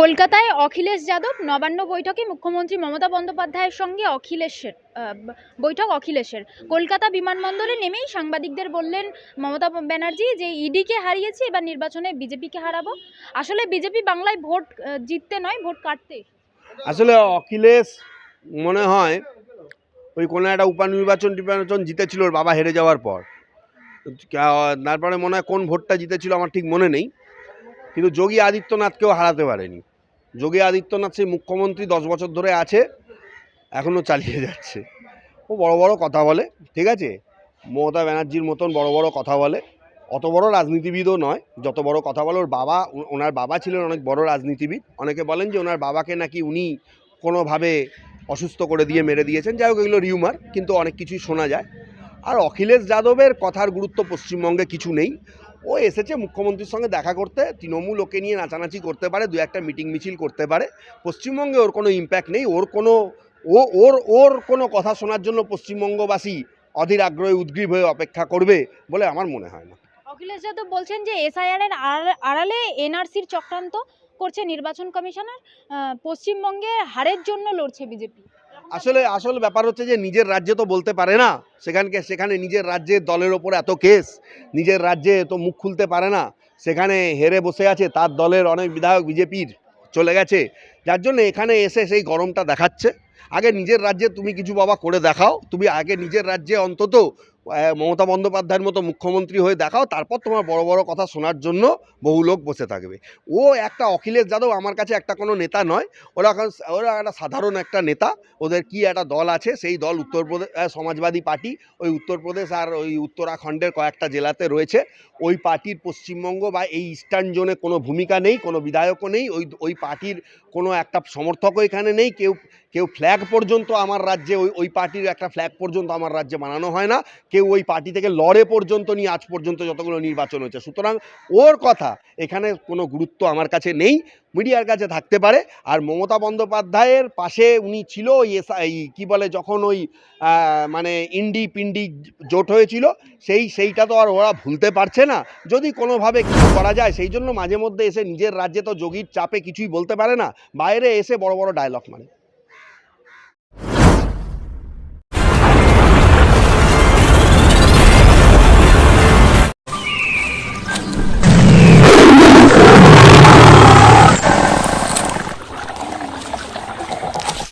কলকাতায় অখিলেশ যাদব, নবান্ন বৈঠকে মুখ্যমন্ত্রী মমতা বন্দ্যোপাধ্যায়ের সঙ্গে অখিলেশের বৈঠক অখিলেশের। কলকাতা বিমানবন্দরে নেমেই সাংবাদিকদের বললেন মমতা ব্যানার্জি যে ইডিকে হারিয়েছি, এবার নির্বাচনে বিজেপিকে হারাবো। আসলে বিজেপি বাংলায় ভোট জিততে নয়, ভোট কাটতে। আসলে অখিলেশ মনে হয় ওই কোনো একটা উপনির্বাচন টির্বাচন জিতেছিল, ওর বাবা হেরে যাওয়ার পর। তারপরে মনে হয় কোন ভোটটা জিতেছিল আমার ঠিক মনে নেই। কিন্তু যোগী আদিত্যনাথকেও হারাতে পারেনি। যোগী আদিত্যনাথ সেই মুখ্যমন্ত্রী দশ বছর ধরে আছে, এখনও চালিয়ে যাচ্ছে। ও বড় বড় কথা বলে, ঠিক আছে? মমতা ব্যানার্জির মতন বড় বড় কথা বলে। অত বড় রাজনীতিবিদও নয়, যত বড় কথা বলে, ওর বাবা ওনার বাবা ছিলেন অনেক বড় রাজনীতিবিদ। অনেকে বলেন যে ওনার বাবাকে নাকি উনি কোনোভাবে অসুস্থ করে দিয়ে মেরে দিয়েছেন। যাই হোক, এগুলো রিউমার কিন্তু অনেক কিছুই শোনা যায়। আর অখিলেশ যাদবের কথার গুরুত্ব পশ্চিমবঙ্গে কিছু নেই। ও এসেছে মুখ্যমন্ত্রীর সঙ্গে দেখা করতে, তৃণমূল ওকে নিয়ে নাচানাচি করতে পারে, দু একটা মিটিং মিছিল করতে পারে। পশ্চিমবঙ্গে ওর কোনো ইম্প্যাক্ট নেই, ওর কোনো, ও, ওর ওর কোনো কথা শোনার জন্য পশ্চিমবঙ্গবাসী অধীর আগ্রহে, উদ্গ্রীব হয়ে অপেক্ষা করবে বলে আমার মনে হয় না। অখিলেশ যাদব বলছেন যে এসআইআর এর আড়- আড়ালে এনআরসির চক্রান্ত করছে নির্বাচন কমিশনার। পশ্চিমবঙ্গে হারের জন্য লড়ছে বিজেপি। আসলে, আসল ব্যাপার হচ্ছে যে নিজের রাজ্যে তো বলতে পারে না। সেখানকে, সেখানে নিজের রাজ্যের দলের ওপর এত কেস, নিজের রাজ্যে তো মুখ খুলতে পারে না। সেখানে হেরে বসে আছে তার দলের অনেক বিধায়ক বিজেপির, চলে গেছে। যার জন্য এখানে এসে সেই গরমটা দেখাচ্ছে। আগে নিজের রাজ্যে তুমি কিছু বাবা করে দেখাও। তুমি আগে নিজের রাজ্যে অন্তত মমতা বন্দ্যোপাধ্যায়ের মতো মুখ্যমন্ত্রী হয়ে দেখাও, তারপর তোমার বড় বড় কথা শোনার জন্য বহু লোক বসে থাকবে। ও একটা অখিলেশ যাদব আমার কাছে একটা কোনো নেতা নয়, ওরা এখন- ওরা একটা সাধারণ একটা নেতা, ওদের কি একটা দল আছে, সেই দল উত্তরপ্রদেশ সমাজবাদী পার্টি, ওই উত্তরপ্রদেশ আর ওই উত্তরাখণ্ডের কয়েকটা জেলাতে রয়েছে, ওই পার্টির পশ্চিমবঙ্গ বা এই ইস্টার্ন জোনে কোনো ভূমিকা নেই, কোনো বিধায়কও নেই, ওই ওই পার্টির কোনো একটা সমর্থকও এখানে নেই, কেউ কেউ ফ্ল্যাগ পর্যন্ত আমার রাজ্যে, ওই ওই পার্টির একটা ফ্ল্যাগ পর্যন্ত আমার রাজ্যে বানানো হয় না কেউ ওই পার্টি থেকে লড়ে পর্যন্ত নিয়ে আজ পর্যন্ত যতগুলো নির্বাচন হয়েছে। সুতরাং ওর কথা এখানে কোনো গুরুত্ব আমার কাছে নেই, মিডিয়ার কাছে থাকতে পারে। আর মমতা বন্দ্যোপাধ্যায়ের পাশে উনি ছিল ওই এই কী বলে, যখন ওই মানে ইন্ডি পিন্ডি জোট হয়েছিল, সেই, সেইটা তো আর ওরা ভুলতে পারছে না। যদি কোনোভাবে কিছু করা যায়, সেই জন্য মাঝে মধ্যে এসে নিজের রাজ্যে তো যোগীর চাপে কিছুই বলতে পারে না। বাইরে এসে বড় বড় ডায়লগ মানে